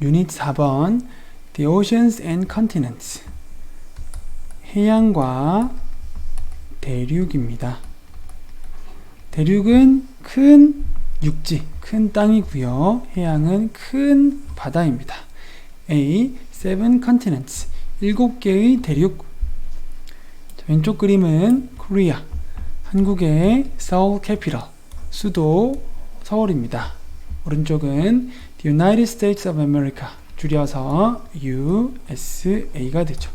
유닛 4번 The Oceans and Continents 해양과 대륙입니다. 대륙은 큰 육지, 큰 땅이고요. 해양은 큰 바다입니다. A. Seven continents. 일곱 개의 대륙. 자, 왼쪽 그림은 코리아. 한국의 서울 캐피럴. 수도 서울입니다. 오른쪽은 United States of America. 줄여서 USA가 되죠.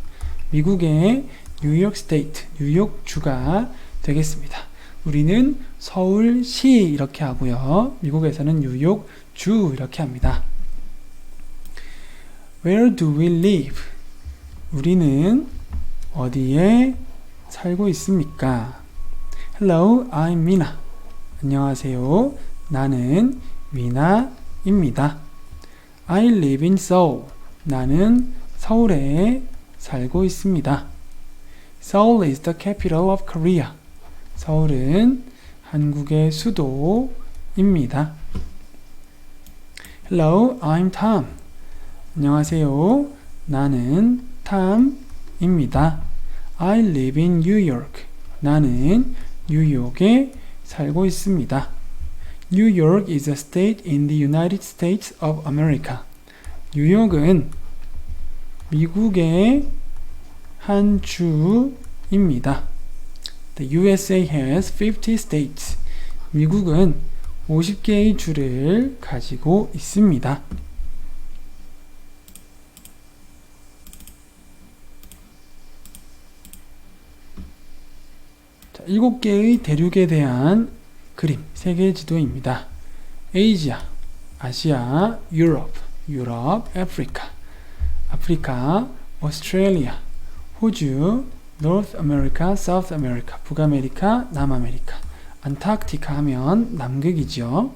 미국의 뉴욕 스테이트, 뉴욕 주가 되겠습니다. 우리는 서울시 이렇게 하고요. 미국에서는 뉴욕 주 이렇게 합니다. Where do we live? 우리는 어디에 살고 있습니까? Hello, I'm Mina. 안녕하세요. 나는 미나 입니다. I live in Seoul. 나는 서울에 살고 있습니다. Seoul is the capital of Korea. 서울은 한국의 수도입니다. Hello, I'm Tom. 안녕하세요. 나는 탐입니다. I live in New York. 나는 뉴욕에 살고 있습니다. New York is a state in the United States of America. 뉴욕은 미국의 한 주입니다. The USA has 50 states. 미국은 50개의 주를 가지고 있습니다. 자, 7개의 대륙에 대한 그림, 세계 지도입니다. 아시아, 아시아, 유럽, 유럽, 아프리카, 아프리카, 오스트레일리아, 호주, North America, South America, 북아메리카, 남아메리카, 안타르티카 하면 남극이죠.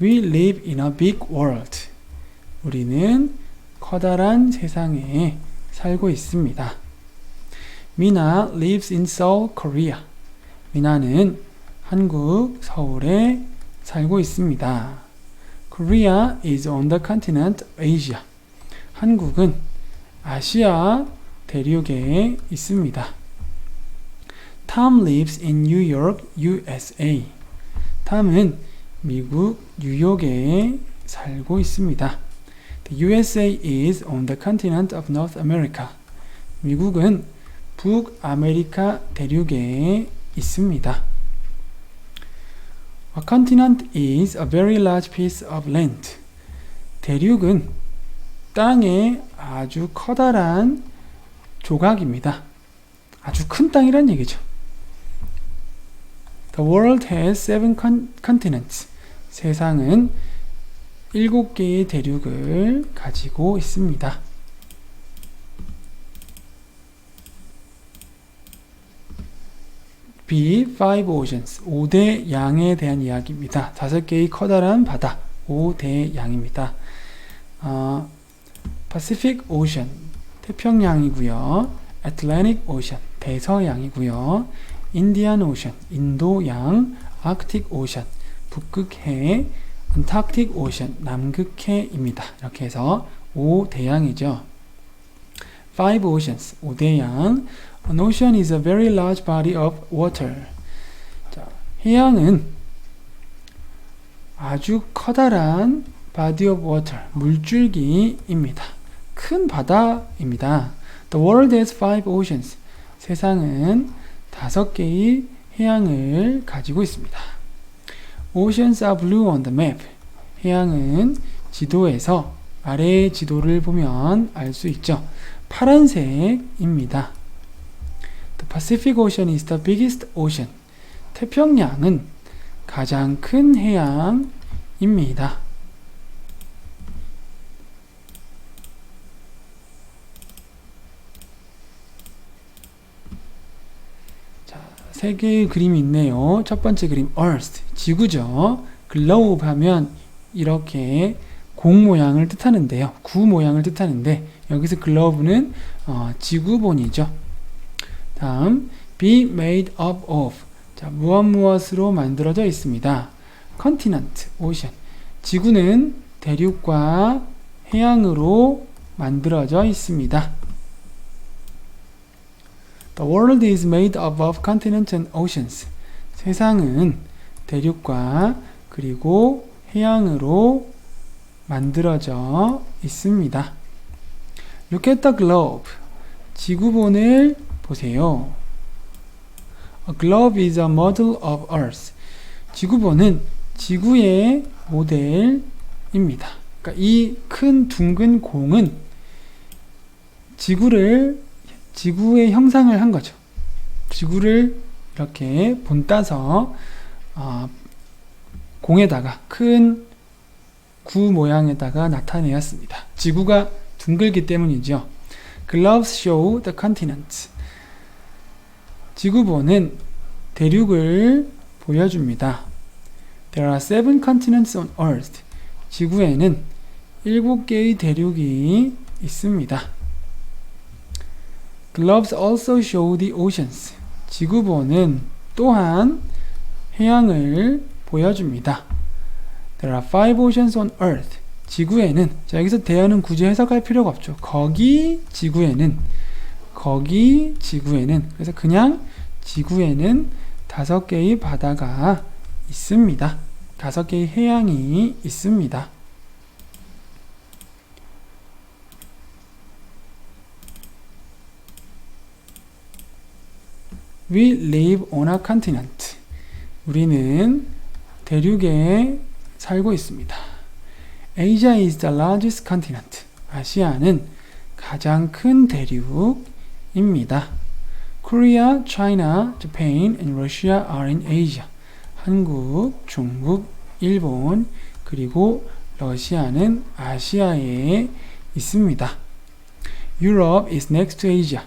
We live in a big world. 우리는 커다란 세상에 살고 있습니다. 미나 lives in Seoul, Korea. 미나는 한국 서울에 살고 있습니다. Korea is on the continent Asia. 한국은 아시아 대륙에 있습니다. Tom lives in New York, USA. 탐은 미국 뉴욕에 살고 있습니다. The USA is on the continent of North America. 미국은 북아메리카 대륙에 있습니다. A continent is a very large piece of land. 대륙은 땅의 아주 커다란 조각입니다. 아주 큰 땅이란 얘기죠. The world has seven continents. 세상은 일곱 개의 대륙을 가지고 있습니다. B. Five Oceans. 5대 양에 대한 이야기입니다. 다섯 개의 커다란 바다. 5대 양입니다. 어, Pacific Ocean. 태평양이고요. Atlantic Ocean. 대서양이고요. Indian Ocean. 인도양. Arctic Ocean. 북극해. Antarctic Ocean. 남극해입니다. 이렇게 해서 5대양이죠. Five Oceans. 5대양. An ocean is a very large body of water. 자, 해양은 아주 커다란 body of water, 물줄기입니다. 큰 바다입니다. The world has five oceans. 세상은 다섯 개의 해양을 가지고 있습니다. Oceans are blue on the map. 해양은 지도에서 아래의 지도를 보면 알 수 있죠. 파란색입니다. The Pacific Ocean is the biggest ocean. 태평양은 가장 큰 해양입니다. 자, 세 개의 그림이 있네요. 첫 번째 그림 Earth, 지구죠. Globe 하면 이렇게 공 모양을 뜻하는데요. 구 모양을 뜻하는데 여기서 글로브는 어, 지구본이죠. 다음 be made up of 자, 무엇 무엇으로 만들어져 있습니다. continent, ocean 지구는 대륙과 해양으로 만들어져 있습니다. The world is made up of continents and oceans. 세상은 대륙과 그리고 해양으로 만들어져 있습니다. Look at the globe. 지구본을 보세요. A globe is a model of Earth. 지구본은 지구의 모델입니다. 그러니까 이 큰 둥근 공은 지구를 지구의 형상을 한 거죠. 지구를 이렇게 본따서 어, 공에다가 큰 구 모양에다가 나타내었습니다. 지구가 둥글기 때문이죠. Gloves show the continents. 지구본은 대륙을 보여줍니다. There are seven continents on Earth. 지구에는 일곱 개의 대륙이 있습니다. Gloves also show the oceans. 지구본은 또한 해양을 보여줍니다. There are five oceans on Earth. 지구에는 자 여기서 대어는 굳이 해석할 필요가 없죠. 거기 지구에는 거기 지구에는 그래서 그냥 지구에는 다섯 개의 바다가 있습니다. 다섯 개의 해양이 있습니다. We live on a continent. 우리는 대륙에 살고 있습니다. Asia is the largest continent. 아시아는 가장 큰 대륙입니다. Korea, China, Japan, and Russia are in Asia. 한국, 중국, 일본, 그리고 러시아는 아시아에 있습니다. Europe is next to Asia.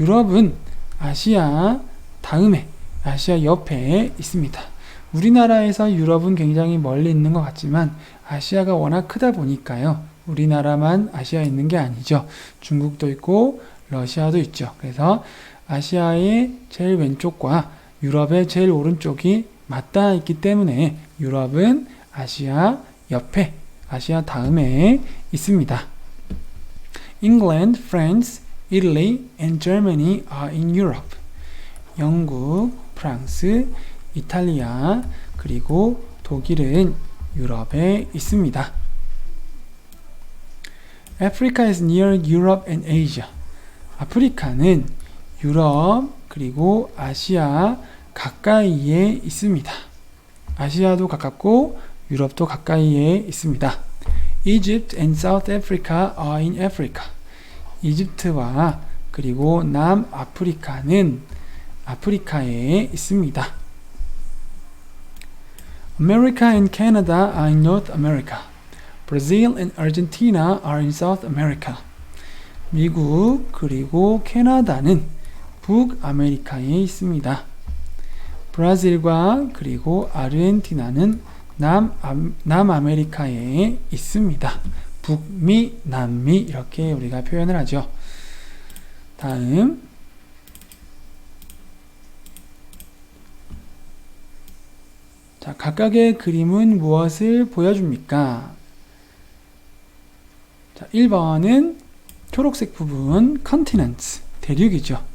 유럽은 아시아 다음에 아시아 옆에 있습니다. 우리나라에서 유럽은 굉장히 멀리 있는 것 같지만 아시아가 워낙 크다 보니까요. 우리나라만 아시아에 있는 게 아니죠. 중국도 있고 러시아도 있죠. 그래서 아시아의 제일 왼쪽과 유럽의 제일 오른쪽이 맞닿아 있기 때문에 유럽은 아시아 옆에, 아시아 다음에 있습니다. England, France, Italy, and Germany are in Europe. 영국, 프랑스, 이탈리아, 그리고 독일은 유럽에 있습니다. Africa is near Europe and Asia. 아프리카는 유럽 그리고 아시아 가까이에 있습니다. 아시아도 가깝고 유럽도 가까이에 있습니다. Egypt and South Africa are in Africa. 이집트와 그리고 남아프리카는 아프리카에 있습니다. America and Canada are in North America. Brazil and Argentina are in South America. 미국 그리고 캐나다는 북아메리카에 있습니다. 브라질과 그리고 아르헨티나는 남, 남아메리카에 있습니다. 북미, 남미 이렇게 우리가 표현을 하죠. 다음 자, 각각의 그림은 무엇을 보여줍니까? 자, 1번은 초록색 부분 continents 대륙이죠.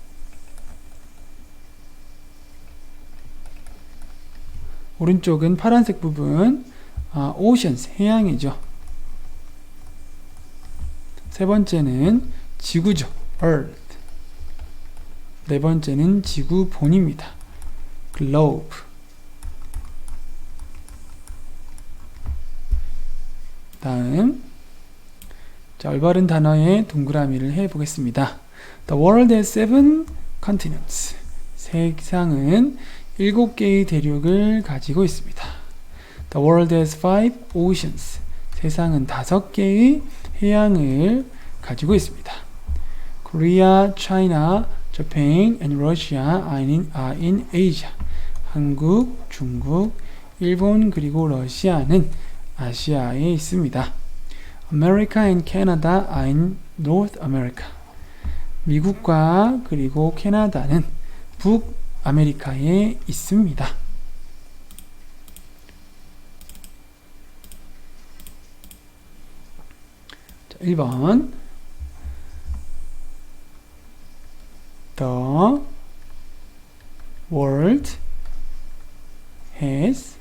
오른쪽은 파란색 부분 아, oceans 해양이죠. 세 번째는 지구죠. earth. 네 번째는 지구 본입니다. globe. 다음 자, 올바른 단어의 동그라미를 해 보겠습니다. The world has seven continents. 세상은 일곱 개의 대륙을 가지고 있습니다. The world has five oceans. 세상은 다섯 개의 해양을 가지고 있습니다. Korea, China, Japan, and Russia are in, are in Asia. 한국, 중국, 일본 그리고 러시아는 아시아에 있습니다. America and Canada are in North America. 미국과 그리고 캐나다는 북 아메리카에 있습니다. 자, 1번. The world has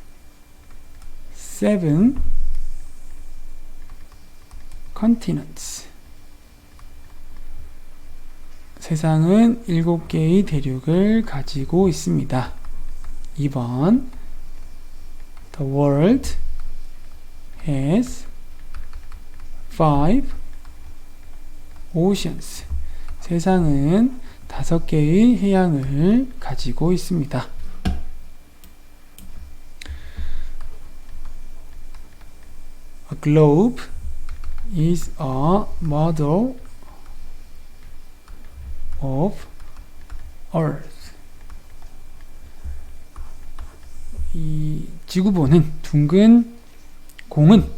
seven continents. 세상은 일곱 개의 대륙을 가지고 있습니다. 2번 The world has five oceans. 세상은 다섯 개의 해양을 가지고 있습니다. Globe is a model of Earth. 이 지구본은 둥근 공은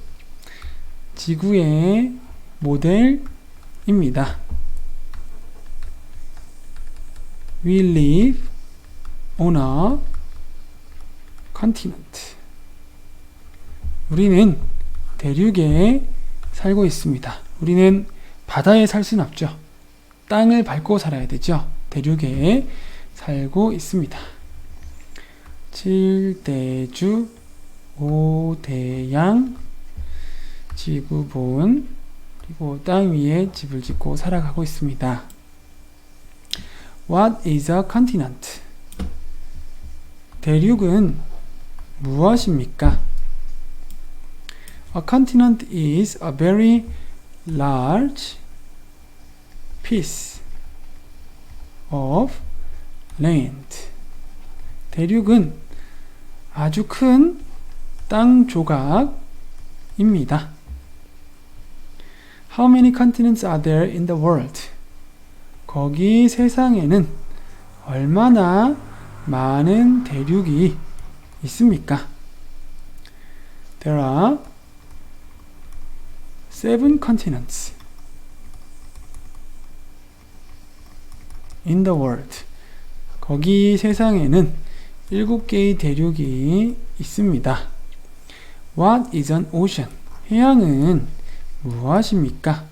지구의 모델입니다. We live on a continent. 우리는 대륙에 살고 있습니다. 우리는 바다에 살 수는 없죠. 땅을 밟고 살아야 되죠. 대륙에 살고 있습니다. 7대주 5대양 지구본 그리고 땅 위에 집을 짓고 살아가고 있습니다. What is a continent? 대륙은 무엇입니까? A continent is a very large piece of land. 대륙은 아주 큰 땅 조각입니다. How many continents are there in the world? 거기 세상에는 얼마나 많은 대륙이 있습니까? There are seven continents in the world. 거기 세상에는 일곱 개의 대륙이 있습니다. What is an ocean? 해양은 무엇입니까?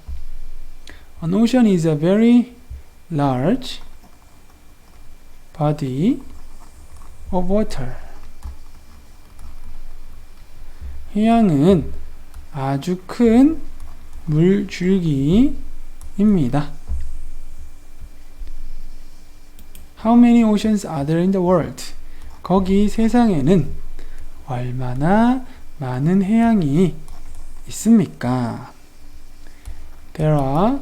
An ocean is a very large body of water. 해양은 아주 큰 물줄기입니다. How many oceans are there in the world? 거기 세상에는 얼마나 많은 해양이 있습니까? There are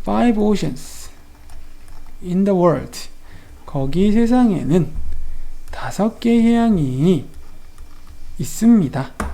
five oceans in the world. 거기 세상에는 다섯 개 해양이 있습니다.